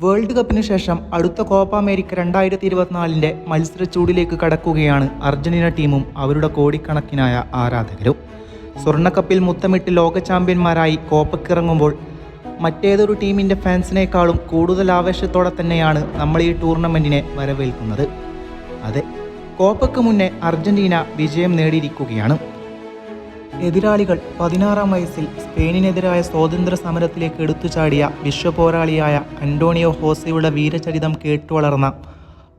World കപ്പിന് ശേഷം അടുത്ത കോപ്പ അമേരിക്ക രണ്ടായിരത്തി ഇരുപത്തിനാലിന്റെ മത്സരച്ചൂടിലേക്ക് കടക്കുകയാണ് അർജന്റീന ടീമും അവരുടെ കോടിക്കണക്കിനായ ആരാധകരും. സ്വർണക്കപ്പിൽ മുത്തമിട്ട് ലോക ചാമ്പ്യന്മാരായി കോപ്പക്കിറങ്ങുമ്പോൾ മറ്റേതൊരു ടീമിന്റെ ഫാൻസിനേക്കാളും കൂടുതൽ ആവേശത്തോടെ തന്നെയാണ് നമ്മൾ ഈ ടൂർണമെന്റിനെ വരവേൽക്കുന്നത്. അതെ കോപ്പയ്ക്ക് മുന്നേ അർജന്റീന വിജയം നേടിയിരിക്കുകയാണ്. എതിരാളികൾ പതിനാറാം വയസ്സിൽ സ്പെയിനിനെതിരായ സ്വാതന്ത്ര്യ സമരത്തിലേക്ക് എടുത്തു ചാടിയ വിശ്വപോരാളിയായ അന്റോണിയോ ഹോസയുടെ വീരചരിതം കേട്ടുവളർന്ന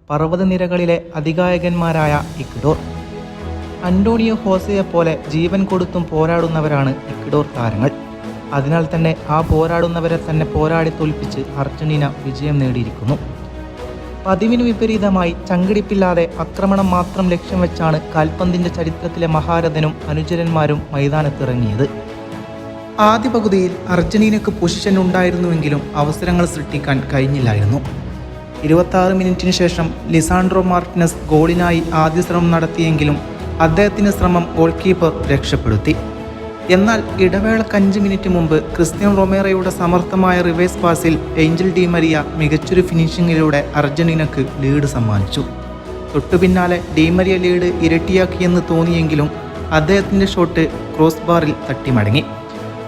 പർവതനിരകളിലെ അതികായകന്മാരായ ഇക്ഡോർ അന്റോണിയോ ഹോസയെപ്പോലെ ജീവൻ കൊടുത്തും പോരാടുന്നവരാണ് ഇക്ഡോർ താരങ്ങൾ. അതിനാൽ തന്നെ ആ പോരാടുന്നവരെ തന്നെ പോരാടി തോൽപ്പിച്ച് അർജന്റീന വിജയം നേടിയിരിക്കുന്നു. പതിവിന് വിപരീതമായി ചങ്കിടിപ്പില്ലാതെ ആക്രമണം മാത്രം ലക്ഷ്യം വെച്ചാണ് കാൽപന്തിന്റെ ചരിത്രത്തിലെ മഹാരഥനും അനുചരന്മാരും മൈതാനത്തിറങ്ങിയത്. ആദ്യ പകുതിയിൽ അർജന്റീനക്ക് പൊസിഷൻ ഉണ്ടായിരുന്നുവെങ്കിലും അവസരങ്ങൾ സൃഷ്ടിക്കാൻ കഴിഞ്ഞില്ലായിരുന്നു. ഇരുപത്തി മിനിറ്റിന് ശേഷം ലിസാൻഡ്രോ മാർട്ടിനസ് ഗോളിനായി ആദ്യ ശ്രമം നടത്തിയെങ്കിലും അദ്ദേഹത്തിന്റെ ശ്രമം ഗോൾ കീപ്പർ രക്ഷപ്പെടുത്തി. എന്നാൽ ഇടവേളക്ക് അഞ്ച് മിനിറ്റ് മുമ്പ് ക്രിസ്ത്യൻ റൊമേറയുടെ സമർത്ഥമായ റിവേഴ്സ് പാസിൽ ഏഞ്ചൽ ഡി മരിയ മികച്ചൊരു ഫിനിഷിങ്ങിലൂടെ അർജന്റീനക്ക് ലീഡ് സമ്മാനിച്ചു. തൊട്ടുപിന്നാലെ പിന്നാലെ ഡി മരിയ ലീഡ് ഇരട്ടിയാക്കിയെന്ന് തോന്നിയെങ്കിലും അദ്ദേഹത്തിന്റെ ഷോട്ട് ക്രോസ് ബാറിൽ തട്ടിമടങ്ങി.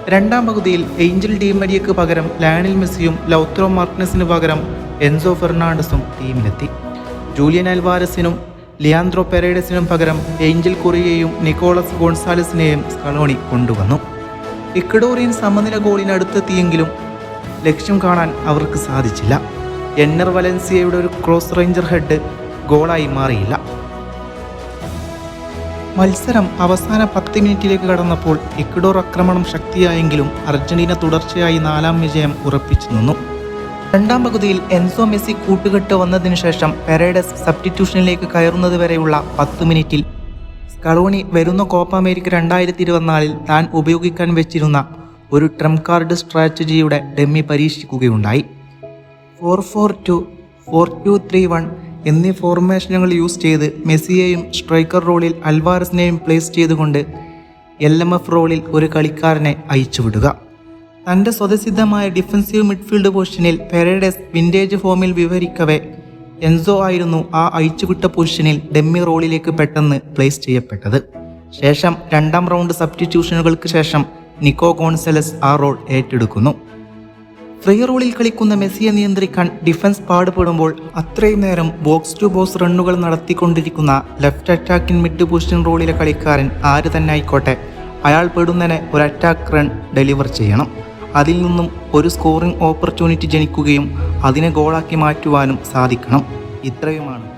രണ്ടാം പകുതിയിൽ ഏഞ്ചൽ ഡീമരിയക്ക് പകരം ലയണൽ മെസ്സിയും ലൗത്രോ മാർട്ടിനസിന് പകരം എൻസോ ഫെർണാണ്ടസും ടീമിലെത്തി. ജൂലിയൻ അൽവാരസിനും ലിയാൻഡ്രോ പെരേഡസിനും പകരം ഏഞ്ചൽ കുറിയെയും നിക്കോളസ് ഗോൺസാലസിനെയും സ്കളോണി കൊണ്ടുവന്നു. ഇക്കഡോറിയൻ സമനില ഗോളിനടുത്തെത്തിയെങ്കിലും ലക്ഷ്യം കാണാൻ അവർക്ക് സാധിച്ചില്ല. എന്നർ വലൻസിയയുടെ ഒരു ക്രോസ് റേഞ്ചർ ഹെഡ് ഗോളായി മാറിയില്ല. മത്സരം അവസാന പത്ത് മിനിറ്റിലേക്ക് കടന്നപ്പോൾ ഇക്വഡോർ ആക്രമണം ശക്തിയായെങ്കിലും അർജന്റീന തുടർച്ചയായി നാലാം വിജയം ഉറപ്പിച്ചു നിന്നു. രണ്ടാം പകുതിയിൽ എൻസോ മെസ്സി കൂട്ടുകെട്ട് വന്നതിനു ശേഷം പെരേഡസ് സബ്സ്റ്റിറ്റ്യൂഷനിലേക്ക് കയറുന്നത് വരെയുള്ള പത്ത് മിനിറ്റിൽ. സ്കളോണി വരുന്ന കോപ്പ അമേരിക്ക രണ്ടായിരത്തി ഇരുപത്തിനാലിൽ താൻ ഉപയോഗിക്കാൻ വെച്ചിരുന്ന ഒരു ട്രംപ് കാർഡ് സ്ട്രാറ്റജിയുടെ dummy പരീക്ഷിക്കുകയുണ്ടായി. Four four two four two three one എന്നീ ഫോർമേഷനുകൾ യൂസ് ചെയ്ത് മെസ്സിയെയും സ്ട്രൈക്കർ റോളിൽ അൽവാരസിനെയും പ്ലേസ് ചെയ്തുകൊണ്ട് എൽ എം എഫ് റോളിൽ ഒരു കളിക്കാരനെ അയച്ചുവിടുക. തന്റെ സ്വതസിദ്ധമായ ഡിഫൻസീവ് മിഡ്ഫീൽഡ് പൊസിഷനിൽ പെരേഡസ് വിന്റേജ് ഫോമിൽ വിവരിക്കവേ. എൻസോ ആയിരുന്നു ആ അയച്ചുവിട്ട പൊസിഷനിൽ ഡെമ്മി റോളിലേക്ക് പെട്ടെന്ന് പ്ലേസ് ചെയ്യപ്പെട്ടത്. ശേഷം രണ്ടാം റൗണ്ട് സബ്സ്റ്റിറ്റ്യൂഷനുകൾക്ക് ശേഷം നിക്കോ ഗോൺസലസ് ആ റോൾ ഏറ്റെടുക്കുന്നു. ഫ്രീ റോളിൽ കളിക്കുന്ന മെസ്സിയെ നിയന്ത്രിക്കാൻ ഡിഫൻസ് പാടുപെടുമ്പോൾ അത്രയും നേരം ബോക്സ് ടു ബോക്സ് റണ്ണുകൾ നടത്തിക്കൊണ്ടിരിക്കുന്ന ലെഫ്റ്റ് അറ്റാക്കിൻ മിഡ് പൊസിഷൻ റോളിലെ കളിക്കാരൻ ആര് തന്നെ ആയിക്കോട്ടെ അയാൾ പെടുന്നതിനെ ഒരു അറ്റാക്ക് റൺ ഡെലിവർ ചെയ്യണം. അതിൽ നിന്നും ഒരു സ്കോറിംഗ് ഓപ്പർച്യൂണിറ്റി ജനിക്കുകയും അതിനെ ഗോളാക്കി മാറ്റുവാനും സാധിക്കണം. ഇത്രയുമാണ്